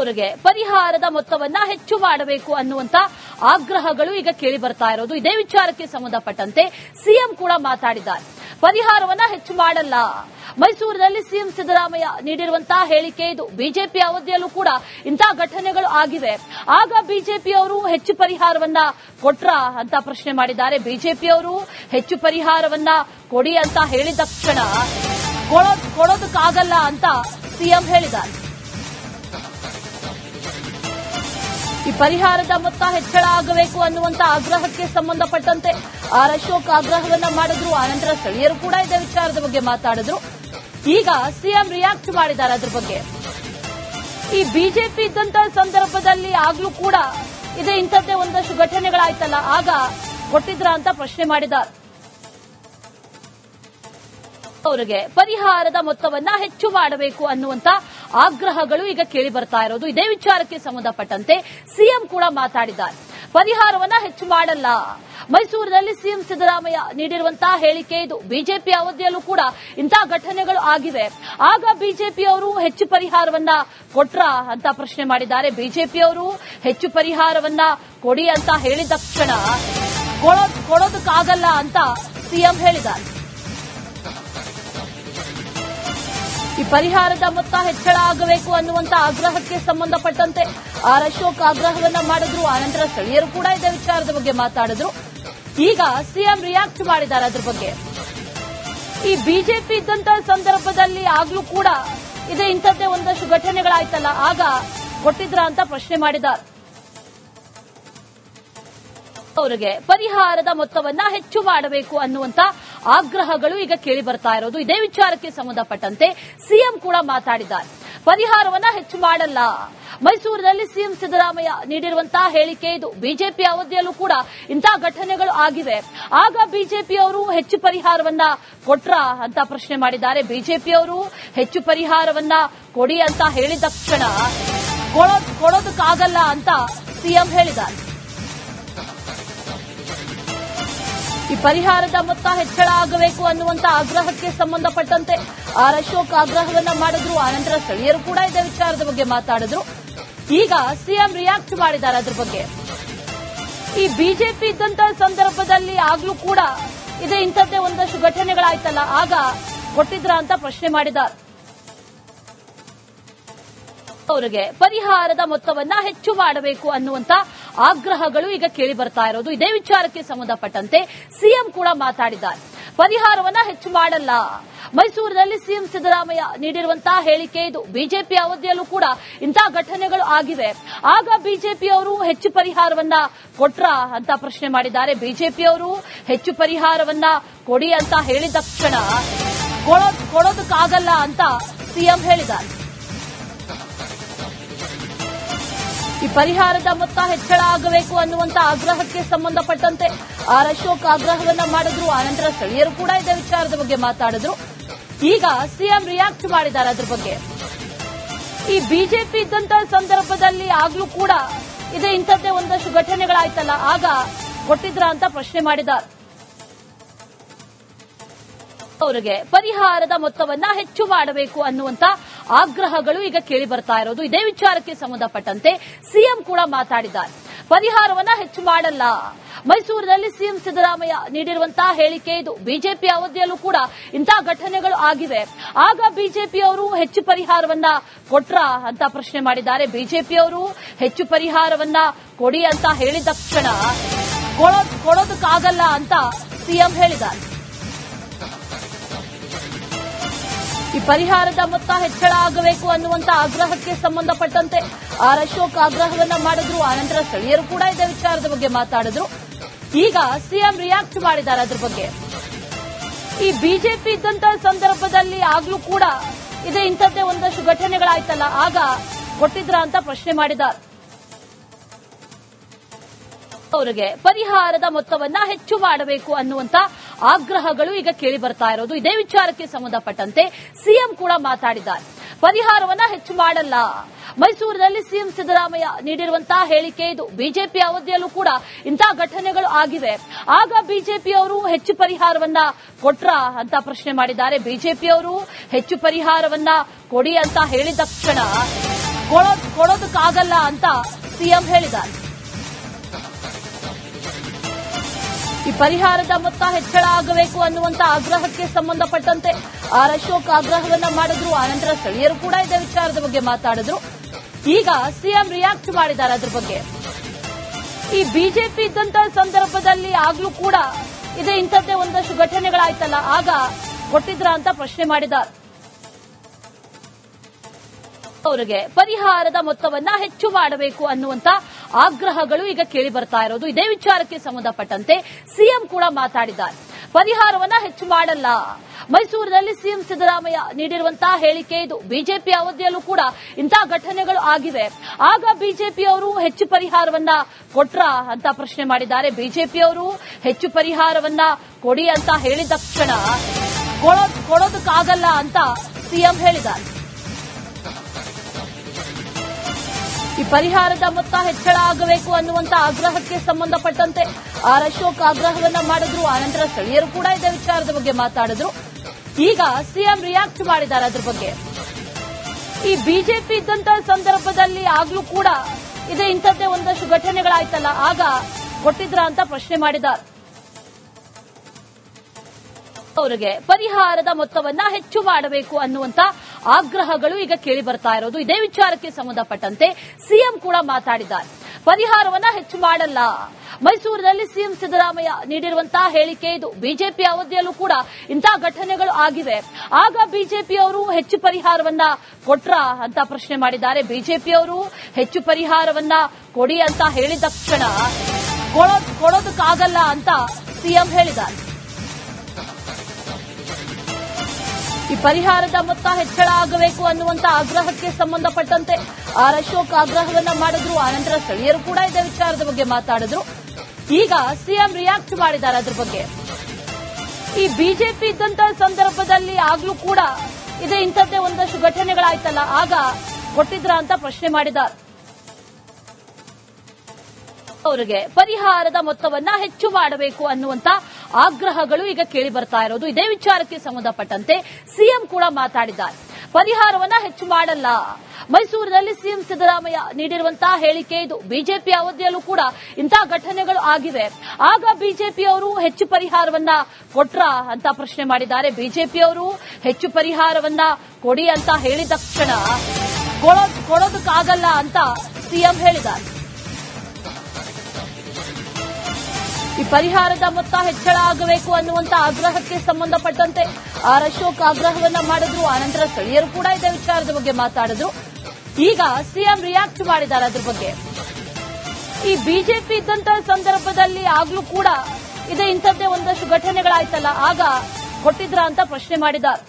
ಅವರಿಗೆ ಪರಿಹಾರದ ಮೊತ್ತವನ್ನ ಹೆಚ್ಚು ಮಾಡಬೇಕು ಅನ್ನುವಂತ ಆಗ್ರಹಗಳು ಈಗ ಕೇಳಿ ಬರ್ತಾ ಇರೋದು. ಇದೇ ವಿಚಾರಕ್ಕೆ ಸಂಬಂಧಪಟ್ಟಂತೆ ಸಿಎಂ ಕೂಡ ಮಾತಾಡಿದ್ದಾರೆ. ಪರಿಹಾರವನ್ನ ಹೆಚ್ಚು ಮಾಡಲ್ಲ. ಮೈಸೂರಿನಲ್ಲಿ ಸಿಎಂ ಸಿದ್ದರಾಮಯ್ಯ ನೀಡಿರುವಂತಹ ಹೇಳಿಕೆ ಇದು. ಬಿಜೆಪಿ ಅವಧಿಯಲ್ಲೂ ಕೂಡ ಇಂತಹ ಘಟನೆಗಳು ಆಗಿವೆ. ಆಗ ಬಿಜೆಪಿಯವರು ಹೆಚ್ಚು ಪರಿಹಾರವನ್ನ ಕೊಟ್ರ ಅಂತ ಪ್ರಶ್ನೆ ಮಾಡಿದ್ದಾರೆ. ಬಿಜೆಪಿಯವರು ಹೆಚ್ಚು ಪರಿಹಾರವನ್ನ ಕೊಡಿ ಅಂತ ಹೇಳಿದ ತಕ್ಷಣ ಕೊಡೋದ್- ಕೊಡೋದಕ್ಕಾಗಲ್ಲ ಅಂತ ಸಿಎಂ ಹೇಳಿದ್ದಾರೆ. ಈ ಪರಿಹಾರದ ಮೊತ್ತ ಹೆಚ್ಚಳ ಆಗಬೇಕು ಅನ್ನುವಂತ ಆಗ್ರಹಕ್ಕೆ ಸಂಬಂಧಪಟ್ಟಂತೆ ಆರ್ ಅಶೋಕ್ ಆಗ್ರಹವನ್ನ ಮಾಡಿದ್ರು. ಆನಂತರ ಸ್ಥಳೀಯರು ಕೂಡ ಇದೇ ವಿಚಾರದ ಬಗ್ಗೆ ಮಾತಾಡಿದ್ರು. ಈಗ ಸಿಎಂ ರಿಯಾಕ್ಟ್ ಮಾಡಿದ್ದಾರೆ ಅದ್ರ ಬಗ್ಗೆ. ಈ ಬಿಜೆಪಿ ಇದ್ದಂತ ಸಂದರ್ಭದಲ್ಲಿ ಆಗ್ಲೂ ಕೂಡ ಇದೇ ಇಂಥದ್ದೇ ಒಂದಷ್ಟು ಘಟನೆಗಳಾಯ್ತಲ್ಲ. ಆಗ ಕೊಟ್ಟಿದ್ರ ಅಂತ ಪ್ರಶ್ನೆ ಮಾಡಿದ ಅವರಿಗೆ ಪರಿಹಾರದ ಮೊತ್ತವನ್ನ ಹೆಚ್ಚು ಮಾಡಬೇಕು ಅನ್ನುವಂತ ಆಗ್ರಹಗಳು ಈಗ ಕೇಳಿ ಬರ್ತಾ ಇರೋದು. ಇದೇ ವಿಚಾರಕ್ಕೆ ಸಂಬಂಧಪಟ್ಟಂತೆ ಸಿಎಂ ಕೂಡ ಮಾತಾಡಿದ್ದಾರೆ. ಪರಿಹಾರವನ್ನ ಹೆಚ್ಚು ಮಾಡಲ್ಲ. ಮೈಸೂರಿನಲ್ಲಿ ಸಿಎಂ ಸಿದ್ದರಾಮಯ್ಯ ನೀಡಿರುವಂತಹ ಹೇಳಿಕೆ ಇದು. ಬಿಜೆಪಿ ಅವಧಿಯಲ್ಲೂ ಕೂಡ ಇಂತಹ ಘಟನೆಗಳು ಆಗಿವೆ. ಆಗ ಬಿಜೆಪಿಯವರು ಹೆಚ್ಚು ಪರಿಹಾರವನ್ನ ಕೊಟ್ರ ಅಂತ ಪ್ರಶ್ನೆ ಮಾಡಿದ್ದಾರೆ. ಬಿಜೆಪಿಯವರು ಹೆಚ್ಚು ಪರಿಹಾರವನ್ನ ಕೊಡಿ ಅಂತ ಹೇಳಿದ ತಕ್ಷಣ ಕೊಡೋದ್- ಕೊಡೋದಕ್ಕಾಗಲ್ಲ ಅಂತ ಸಿಎಂ ಹೇಳಿದ್ದಾರೆ. ಈ ಪರಿಹಾರದ ಮೊತ್ತ ಹೆಚ್ಚಳ ಆಗಬೇಕು ಅನ್ನುವಂತ ಆಗ್ರಹಕ್ಕೆ ಸಂಬಂಧಪಟ್ಟಂತೆ ಆರ್ ಅಶೋಕ್ ಆಗ್ರಹವನ್ನ ಮಾಡಿದ್ರು. ಆನಂತರ ಸ್ಥಳೀಯರು ಕೂಡ ಇದೇ ವಿಚಾರದ ಬಗ್ಗೆ ಮಾತಾಡಿದ್ರು. ಈಗ ಸಿಎಂ ರಿಯಾಕ್ಟ್ ಮಾಡಿದ್ದಾರೆ ಅದ್ರ ಬಗ್ಗೆ. ಈ ಬಿಜೆಪಿ ಇದ್ದಂತ ಸಂದರ್ಭದಲ್ಲಿ ಆಗ್ಲೂ ಕೂಡ ಇದೇ ಇಂಥದ್ದೇ ಒಂದಷ್ಟು ಘಟನೆಗಳಾಯ್ತಲ್ಲ, ಆಗ ಕೊಟ್ಟಿದ್ರ ಅಂತ ಪ್ರಶ್ನೆ ಮಾಡಿದ ಅವರಿಗೆ ಪರಿಹಾರದ ಮೊತ್ತವನ್ನ ಹೆಚ್ಚು ಮಾಡಬೇಕು ಅನ್ನುವಂತ ಆಗ್ರಹಗಳು ಈಗ ಕೇಳಿ ಬರ್ತಾ ಇರೋದು. ಇದೇ ವಿಚಾರಕ್ಕೆ ಸಂಬಂಧಪಟ್ಟಂತೆ ಸಿಎಂ ಕೂಡ ಮಾತಾಡಿದ್ದಾರೆ. ಪರಿಹಾರವನ್ನ ಹೆಚ್ಚು ಮಾಡಲ್ಲ. ಮೈಸೂರಿನಲ್ಲಿ ಸಿಎಂ ಸಿದ್ದರಾಮಯ್ಯ ನೀಡಿರುವಂತಹ ಹೇಳಿಕೆ ಇದು. ಬಿಜೆಪಿ ಅವಧಿಯಲ್ಲೂ ಕೂಡ ಇಂತಹ ಘಟನೆಗಳು ಆಗಿವೆ. ಆಗ ಬಿಜೆಪಿಯವರು ಹೆಚ್ಚು ಪರಿಹಾರವನ್ನ ಕೊಟ್ರ ಅಂತ ಪ್ರಶ್ನೆ ಮಾಡಿದ್ದಾರೆ. ಬಿಜೆಪಿಯವರು ಹೆಚ್ಚು ಪರಿಹಾರವನ್ನ ಕೊಡಿ ಅಂತ ಹೇಳಿದ ತಕ್ಷಣ ಕೊಡೋದ್- ಕೊಡೋದಕ್ಕಾಗಲ್ಲ ಅಂತ ಸಿಎಂ ಹೇಳಿದ್ದಾರೆ. ಈ ಪರಿಹಾರದ ಮೊತ್ತ ಹೆಚ್ಚಳ ಆಗಬೇಕು ಅನ್ನುವಂತ ಆಗ್ರಹಕ್ಕೆ ಸಂಬಂಧಪಟ್ಟಂತೆ ಆರ್ ಅಶೋಕ್ ಆಗ್ರಹವನ್ನ ಮಾಡಿದ್ರು. ಆನಂತರ ಸ್ಥಳೀಯರು ಕೂಡ ಇದೇ ವಿಚಾರದ ಬಗ್ಗೆ ಮಾತಾಡಿದ್ರು. ಈಗ ಸಿಎಂ ರಿಯಾಕ್ಟ್ ಮಾಡಿದ್ದಾರೆ ಅದ್ರ ಬಗ್ಗೆ. ಈ ಬಿಜೆಪಿ ಇದ್ದಂತ ಸಂದರ್ಭದಲ್ಲಿ ಆಗ್ಲೂ ಕೂಡ ಇದೇ ಇಂಥದ್ದೇ ಒಂದಷ್ಟು ಘಟನೆಗಳಾಯ್ತಲ್ಲ, ಆಗ ಕೊಟ್ಟಿದ್ರ ಅಂತ ಪ್ರಶ್ನೆ ಮಾಡಿದ ಅವರಿಗೆ ಪರಿಹಾರದ ಮೊತ್ತವನ್ನ ಹೆಚ್ಚು ಮಾಡಬೇಕು ಅನ್ನುವಂತ ಆಗ್ರಹಗಳು ಈಗ ಕೇಳಿ ಬರ್ತಾ ಇರೋದು. ಇದೇ ವಿಚಾರಕ್ಕೆ ಸಂಬಂಧಪಟ್ಟಂತೆ ಸಿಎಂ ಕೂಡ ಮಾತಾಡಿದ್ದಾರೆ. ಪರಿಹಾರವನ್ನ ಹೆಚ್ಚು ಮಾಡಲ್ಲ. ಮೈಸೂರಿನಲ್ಲಿ ಸಿಎಂ ಸಿದ್ದರಾಮಯ್ಯ ನೀಡಿರುವಂತಹ ಹೇಳಿಕೆ ಇದು. ಬಿಜೆಪಿ ಅವಧಿಯಲ್ಲೂ ಕೂಡ ಇಂತಹ ಘಟನೆಗಳು ಆಗಿವೆ. ಆಗ ಬಿಜೆಪಿಯವರು ಹೆಚ್ಚು ಪರಿಹಾರವನ್ನ ಕೊಟ್ರ ಅಂತ ಪ್ರಶ್ನೆ ಮಾಡಿದ್ದಾರೆ. ಬಿಜೆಪಿಯವರು ಹೆಚ್ಚು ಪರಿಹಾರವನ್ನ ಕೊಡಿ ಅಂತ ಹೇಳಿದ ತಕ್ಷಣ ಕೊಡೋದ್- ಕೊಡೋದಕ್ಕಾಗಲ್ಲ ಅಂತ ಸಿಎಂ ಹೇಳಿದ್ದಾರೆ. ಈ ಪರಿಹಾರದ ಮೊತ್ತ ಹೆಚ್ಚಳ ಆಗಬೇಕು ಅನ್ನುವಂತ ಆಗ್ರಹಕ್ಕೆ ಸಂಬಂಧಪಟ್ಟಂತೆ ಆರ್ ಅಶೋಕ್ ಆಗ್ರಹವನ್ನ ಮಾಡಿದ್ರು. ಆನಂತರ ಸ್ಥಳೀಯರು ಕೂಡ ಇದೇ ವಿಚಾರದ ಬಗ್ಗೆ ಮಾತಾಡಿದ್ರು. ಈಗ ಸಿಎಂ ರಿಯಾಕ್ಟ್ ಮಾಡಿದ್ದಾರೆ ಅದ್ರ ಬಗ್ಗೆ. ಈ ಬಿಜೆಪಿ ಇದ್ದಂತ ಸಂದರ್ಭದಲ್ಲಿ ಆಗ್ಲೂ ಕೂಡ ಇದೇ ಇಂಥದ್ದೇ ಒಂದಷ್ಟು ಘಟನೆಗಳಾಯ್ತಲ್ಲ, ಆಗ ಕೊಟ್ಟಿದ್ರ ಅಂತ ಪ್ರಶ್ನೆ ಮಾಡಿದ ಅವರಿಗೆ ಪರಿಹಾರದ ಮೊತ್ತವನ್ನ ಹೆಚ್ಚು ಮಾಡಬೇಕು ಅನ್ನುವಂತ ಆಗ್ರಹಗಳು ಈಗ ಕೇಳಿ ಬರ್ತಾ ಇರೋದು. ಇದೇ ವಿಚಾರಕ್ಕೆ ಸಂಬಂಧಪಟ್ಟಂತೆ ಸಿಎಂ ಕೂಡ ಮಾತಾಡಿದ್ದಾರೆ. ಪರಿಹಾರವನ್ನ ಹೆಚ್ಚು ಮಾಡಲ್ಲ. ಮೈಸೂರಿನಲ್ಲಿ ಸಿಎಂ ಸಿದ್ದರಾಮಯ್ಯ ನೀಡಿರುವಂತಹ ಹೇಳಿಕೆ ಇದು. ಬಿಜೆಪಿ ಅವಧಿಯಲ್ಲೂ ಕೂಡ ಇಂತಹ ಘಟನೆಗಳು ಆಗಿವೆ. ಆಗ ಬಿಜೆಪಿಯವರು ಹೆಚ್ಚು ಪರಿಹಾರವನ್ನ ಕೊಟ್ರ ಅಂತ ಪ್ರಶ್ನೆ ಮಾಡಿದ್ದಾರೆ. ಬಿಜೆಪಿಯವರು ಹೆಚ್ಚು ಪರಿಹಾರವನ್ನ ಕೊಡಿ ಅಂತ ಹೇಳಿದ ತಕ್ಷಣ ಕೊಡೋದ್- ಕೊಡೋದಕ್ಕಾಗಲ್ಲ ಅಂತ ಸಿಎಂ ಹೇಳಿದ್ದಾರೆ. ಈ ಪರಿಹಾರದ ಮೊತ್ತ ಹೆಚ್ಚಳ ಆಗಬೇಕು ಅನ್ನುವಂತ ಆಗ್ರಹಕ್ಕೆ ಸಂಬಂಧಪಟ್ಟಂತೆ ಆರ್ ಅಶೋಕ್ ಆಗ್ರಹವನ್ನ ಮಾಡಿದ್ರು. ಆನಂತರ ಸ್ಥಳೀಯರು ಕೂಡ ಇದೇ ವಿಚಾರದ ಬಗ್ಗೆ ಮಾತಾಡಿದ್ರು. ಈಗ ಸಿಎಂ ರಿಯಾಕ್ಟ್ ಮಾಡಿದ್ದಾರೆ ಅದ್ರ ಬಗ್ಗೆ. ಈ ಬಿಜೆಪಿ ಇದ್ದಂತ ಸಂದರ್ಭದಲ್ಲಿ ಆಗ್ಲೂ ಕೂಡ ಇದೇ ಇಂಥದ್ದೇ ಒಂದಷ್ಟು ಘಟನೆಗಳಾಯ್ತಲ್ಲ, ಆಗ ಕೊಟ್ಟಿದ್ರ ಅಂತ ಪ್ರಶ್ನೆ ಮಾಡಿದ ಅವರಿಗೆ ಪರಿಹಾರದ ಮೊತ್ತವನ್ನ ಹೆಚ್ಚು ಮಾಡಬೇಕು ಅನ್ನುವಂತ ಆಗ್ರಹಗಳು ಈಗ ಕೇಳಿ ಬರ್ತಾ ಇರೋದು. ಇದೇ ವಿಚಾರಕ್ಕೆ ಸಂಬಂಧಪಟ್ಟಂತೆ ಸಿಎಂ ಕೂಡ ಮಾತಾಡಿದ್ದಾರೆ. ಪರಿಹಾರವನ್ನ ಹೆಚ್ಚು ಮಾಡಲ್ಲ. ಮೈಸೂರಿನಲ್ಲಿ ಸಿಎಂ ಸಿದ್ದರಾಮಯ್ಯ ನೀಡಿರುವಂತಹ ಹೇಳಿಕೆ ಇದು. ಬಿಜೆಪಿ ಅವಧಿಯಲ್ಲೂ ಕೂಡ ಇಂತಹ ಘಟನೆಗಳು ಆಗಿವೆ. ಆಗ ಬಿಜೆಪಿಯವರು ಹೆಚ್ಚು ಪರಿಹಾರವನ್ನ ಕೊಟ್ರ ಅಂತ ಪ್ರಶ್ನೆ ಮಾಡಿದ್ದಾರೆ. ಬಿಜೆಪಿಯವರು ಹೆಚ್ಚು ಪರಿಹಾರವನ್ನ ಕೊಡಿ ಅಂತ ಹೇಳಿದ ತಕ್ಷಣ ಕೊಡೋದ್ ಕೊಡೋದಕ್ಕಾಗಲ್ಲ ಅಂತ ಸಿಎಂ ಹೇಳಿದ್ದಾರೆ. ಈ ಪರಿಹಾರದ ಮೊತ್ತ ಹೆಚ್ಚಳ ಆಗಬೇಕು ಅನ್ನುವಂತ ಆಗ್ರಹಕ್ಕೆ ಸಂಬಂಧಪಟ್ಟಂತೆ ಆರ್ ಅಶೋಕ್ ಆಗ್ರಹವನ್ನ ಮಾಡಿದ್ರು. ಆನಂತರ ಸ್ಥಳೀಯರು ಕೂಡ ಇದೇ ವಿಚಾರದ ಬಗ್ಗೆ ಮಾತಾಡಿದ್ರು. ಈಗ ಸಿಎಂ ರಿಯಾಕ್ಟ್ ಮಾಡಿದ್ದಾರೆ ಅದ್ರ ಬಗ್ಗೆ. ಈ ಬಿಜೆಪಿ ಇದ್ದಂತ ಸಂದರ್ಭದಲ್ಲಿ ಆಗ್ಲೂ ಕೂಡ ಇದೇ ಇಂಥದ್ದೇ ಒಂದಷ್ಟು ಘಟನೆಗಳಾಯ್ತಲ್ಲ. ಆಗ ಕೊಟ್ಟಿದ್ರ ಅಂತ ಪ್ರಶ್ನೆ ಮಾಡಿದ ಅವರಿಗೆ ಪರಿಹಾರದ ಮೊತ್ತವನ್ನ ಹೆಚ್ಚು ಮಾಡಬೇಕು ಅನ್ನುವಂತ ಆಗ್ರಹಗಳು ಈಗ ಕೇಳಿ ಬರ್ತಾ ಇರೋದು. ಇದೇ ವಿಚಾರಕ್ಕೆ ಸಂಬಂಧಪಟ್ಟಂತೆ ಸಿಎಂ ಕೂಡ ಮಾತಾಡಿದ್ದಾರೆ. ಪರಿಹಾರವನ್ನ ಹೆಚ್ಚು ಮಾಡಲ್ಲ. ಮೈಸೂರಿನಲ್ಲಿ ಸಿಎಂ ಸಿದ್ದರಾಮಯ್ಯ ನೀಡಿರುವಂತಹ ಹೇಳಿಕೆ ಇದು. ಬಿಜೆಪಿ ಅವಧಿಯಲ್ಲೂ ಕೂಡ ಇಂತಹ ಘಟನೆಗಳು ಆಗಿವೆ. ಆಗ ಬಿಜೆಪಿಯವರು ಹೆಚ್ಚು ಪರಿಹಾರವನ್ನ ಕೊಟ್ರ ಅಂತ ಪ್ರಶ್ನೆ ಮಾಡಿದ್ದಾರೆ. ಬಿಜೆಪಿಯವರು ಹೆಚ್ಚು ಪರಿಹಾರವನ್ನ ಕೊಡಿ ಅಂತ ಹೇಳಿದ ತಕ್ಷಣ ಕೊಡೋದ್ ಕೊಡೋದಕ್ಕಾಗಲ್ಲ ಅಂತ ಸಿಎಂ ಹೇಳಿದ್ದಾರೆ. ಈ ಪರಿಹಾರದ ಮೊತ್ತ ಹೆಚ್ಚಳ ಆಗಬೇಕು ಅನ್ನುವಂತ ಆಗ್ರಹಕ್ಕೆ ಸಂಬಂಧಪಟ್ಟಂತೆ ಆರ್ ಅಶೋಕ್ ಆಗ್ರಹವನ್ನ ಮಾಡಿದ್ರು. ಆನಂತರ ಸ್ಥಳೀಯರು ಕೂಡ ಇದೇ ವಿಚಾರದ ಬಗ್ಗೆ ಮಾತಾಡಿದ್ರು. ಈಗ ಸಿಎಂ ರಿಯಾಕ್ಟ್ ಮಾಡಿದ್ದಾರೆ ಅದ್ರ ಬಗ್ಗೆ. ಈ ಬಿಜೆಪಿ ಇದ್ದಂತ ಸಂದರ್ಭದಲ್ಲಿ ಆಗ್ಲೂ ಕೂಡ ಇದೇ ಇಂಥದ್ದೇ ಒಂದಷ್ಟು ಘಟನೆಗಳಾಯ್ತಲ್ಲ. ಆಗ ಕೊಟ್ಟಿದ್ರ ಅಂತ ಪ್ರಶ್ನೆ ಮಾಡಿದ್ದಾರೆ. ಅವರಿಗೆ ಪರಿಹಾರದ ಮೊತ್ತವನ್ನ ಹೆಚ್ಚು ಮಾಡಬೇಕು ಅನ್ನುವಂತ ಆಗ್ರಹಗಳು ಈಗ ಕೇಳಿ ಬರ್ತಾ ಇರೋದು. ಇದೇ ವಿಚಾರಕ್ಕೆ ಸಂಬಂಧಪಟ್ಟಂತೆ ಸಿಎಂ ಕೂಡ ಮಾತಾಡಿದ್ದಾರೆ. ಪರಿಹಾರವನ್ನ ಹೆಚ್ಚು ಮಾಡಲ್ಲ. ಮೈಸೂರಿನಲ್ಲಿ ಸಿಎಂ ಸಿದ್ದರಾಮಯ್ಯ ನೀಡಿರುವಂತಹ ಹೇಳಿಕೆ ಇದು. ಬಿಜೆಪಿ ಅವಧಿಯಲ್ಲೂ ಕೂಡ ಇಂತಹ ಘಟನೆಗಳು ಆಗಿವೆ. ಆಗ ಬಿಜೆಪಿಯವರು ಹೆಚ್ಚು ಪರಿಹಾರವನ್ನ ಕೊಟ್ರ ಅಂತ ಪ್ರಶ್ನೆ ಮಾಡಿದ್ದಾರೆ. ಬಿಜೆಪಿಯವರು ಹೆಚ್ಚು ಪರಿಹಾರವನ್ನ ಕೊಡಿ ಅಂತ ಹೇಳಿದ ತಕ್ಷಣ ಕೊಡೋದ್ ಕೊಡೋದಕ್ಕಾಗಲ್ಲ ಅಂತ ಸಿಎಂ ಹೇಳಿದ್ದಾರೆ. ಈ ಪರಿಹಾರದ ಮೊತ್ತ ಹೆಚ್ಚಳ ಆಗಬೇಕು ಅನ್ನುವಂತ ಆಗ್ರಹಕ್ಕೆ ಸಂಬಂಧಪಟ್ಟಂತೆ ಆರ್ ಅಶೋಕ್ ಆಗ್ರಹವನ್ನ ಮಾಡಿದ್ರು. ಆನಂತರ ಸ್ಥಳೀಯರು ಕೂಡ ಇದೇ ವಿಚಾರದ ಬಗ್ಗೆ ಮಾತಾಡಿದ್ರು. ಈಗ ಸಿಎಂ ರಿಯಾಕ್ಟ್ ಮಾಡಿದ್ದಾರೆ ಅದ್ರ ಬಗ್ಗೆ. ಈ ಬಿಜೆಪಿ ಇದ್ದಂತ ಸಂದರ್ಭದಲ್ಲಿ ಆಗ್ಲೂ ಕೂಡ ಇದೇ ಇಂಥದ್ದೇ ಒಂದಷ್ಟು ಘಟನೆಗಳಾಯ್ತಲ್ಲ, ಆಗ ಕೊಟ್ಟಿದ್ರ ಅಂತ ಪ್ರಶ್ನೆ ಮಾಡಿದ ಅವರಿಗೆ ಪರಿಹಾರದ ಮೊತ್ತವನ್ನ ಹೆಚ್ಚು ಮಾಡಬೇಕು ಅನ್ನುವಂತ ಆಗ್ರಹಗಳು ಈಗ ಕೇಳಿ ಬರ್ತಾ ಇರೋದು. ಇದೇ ವಿಚಾರಕ್ಕೆ ಸಂಬಂಧಪಟ್ಟಂತೆ ಸಿಎಂ ಕೂಡ ಮಾತಾಡಿದ್ದಾರೆ. ಪರಿಹಾರವನ್ನ ಹೆಚ್ಚು ಮಾಡಲ್ಲ. ಮೈಸೂರಿನಲ್ಲಿ ಸಿಎಂ ಸಿದ್ದರಾಮಯ್ಯ ನೀಡಿರುವಂತಹ ಹೇಳಿಕೆ ಇದು. ಬಿಜೆಪಿ ಅವಧಿಯಲ್ಲೂ ಕೂಡ ಇಂತಹ ಘಟನೆಗಳು ಆಗಿವೆ. ಆಗ ಬಿಜೆಪಿಯವರು ಹೆಚ್ಚು ಪರಿಹಾರವನ್ನ ಕೊಟ್ರ ಅಂತ ಪ್ರಶ್ನೆ ಮಾಡಿದ್ದಾರೆ. ಬಿಜೆಪಿಯವರು ಹೆಚ್ಚು ಪರಿಹಾರವನ್ನ ಕೊಡಿ ಅಂತ ಹೇಳಿದ ತಕ್ಷಣ ಕೊಡೋದ್ ಕೊಡೋದಕ್ಕಾಗಲ್ಲ ಅಂತ ಸಿಎಂ ಹೇಳಿದ್ದಾರೆ. ಈ ಪರಿಹಾರದ ಮೊತ್ತ ಹೆಚ್ಚಳ ಆಗಬೇಕು ಅನ್ನುವಂತ ಆಗ್ರಹಕ್ಕೆ ಸಂಬಂಧಪಟ್ಟಂತೆ ಆರ್ ಅಶೋಕ್ ಆಗ್ರಹವನ್ನ ಮಾಡಿದ್ರು. ಆನಂತರ ಸ್ಥಳೀಯರು ಕೂಡ ಇದೇ ವಿಚಾರದ ಬಗ್ಗೆ ಮಾತಾಡಿದ್ರು. ಈಗ ಸಿಎಂ ರಿಯಾಕ್ಟ್ ಮಾಡಿದ್ದಾರೆ ಅದ್ರ ಬಗ್ಗೆ. ಈ ಬಿಜೆಪಿ ಇದ್ದಂತ ಸಂದರ್ಭದಲ್ಲಿ ಆಗ್ಲೂ ಕೂಡ ಇದೇ ಇಂಥದ್ದೇ ಒಂದಷ್ಟು ಘಟನೆಗಳಾಯ್ತಲ್ಲ. ಆಗ ಕೊಟ್ಟಿದ್ರ ಅಂತ ಪ್ರಶ್ನೆ ಮಾಡಿದ್ದಾರೆ.